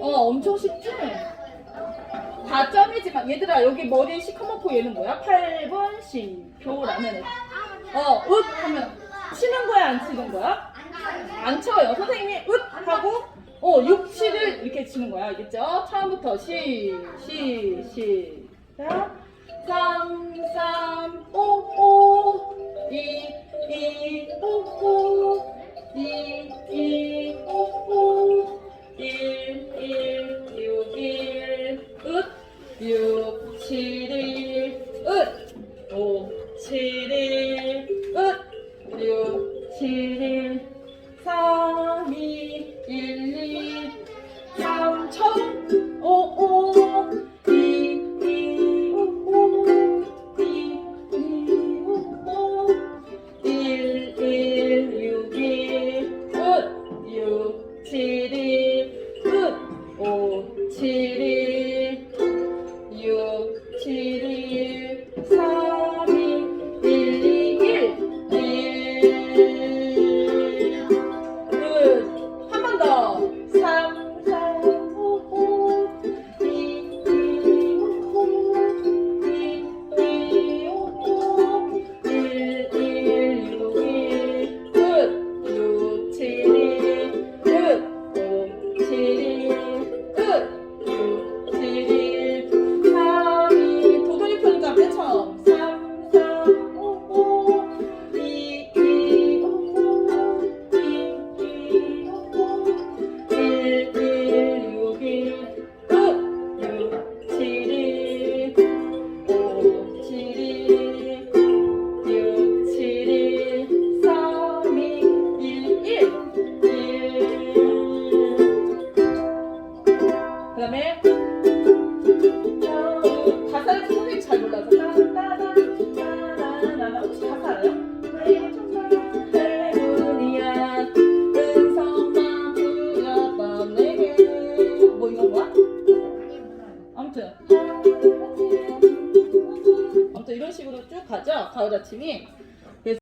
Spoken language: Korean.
어, 엄청 쉽지? 다 점이지만 얘들아 여기 머리 시커멓고 얘는 뭐야? 8번 시표라는 애. 어, 웃 하면 치는 거야 안 치는 거야? 안 쳐요. 선생님이 웃 하고 어, 6, 7을 이렇게 치는 거야. 알겠죠? 처음부터 시, 시, 시작. 3, 3, 5, 5, 2, 2, 5, 5, 2, 2, 6, 7, 1, 웃, 5, 7, 1, 웃, 6, 7, 1, 3, 2, 1, 2, 3, 천, 5, 5, 2, 2, 5, 5, 2, 2, 5, 5, 1, 1, 6, 1, 끝, 6, 7, 1, 가사를 선생님 잘 몰라서. 따다다다다다다 혹시 가사 알아요? 할렐루야 은성만 부렸던 내게. 뭐 이거 뭐야? 아무튼. 아무튼 이런 식으로 쭉 가죠 가을 아침이